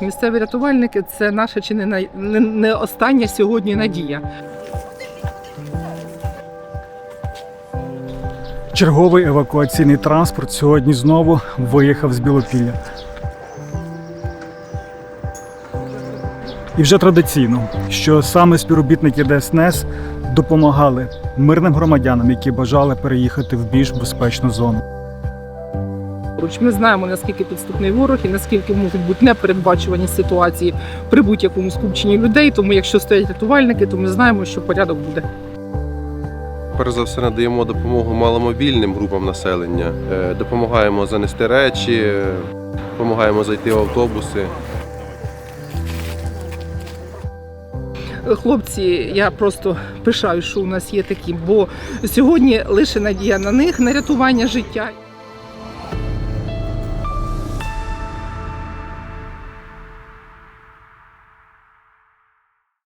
Місцеві рятувальники це наша чи не, не остання сьогодні надія. Черговий евакуаційний транспорт сьогодні знову виїхав з Білопілля. І вже традиційно, що саме співробітники ДСНС допомагали мирним громадянам, які бажали переїхати в більш безпечну зону. Поруч ми знаємо наскільки підступний ворог і наскільки можуть бути непередбачувані ситуації при будь-якому скупченні людей. Тому якщо стоять рятувальники, то ми знаємо, що порядок буде. Перш за все надаємо допомогу маломобільним групам населення, Е, допомагаємо занести речі, е, допомагаємо зайти в автобуси. Хлопці, я просто пишаю, що у нас є такі, бо сьогодні лише надія на них, на рятування життя.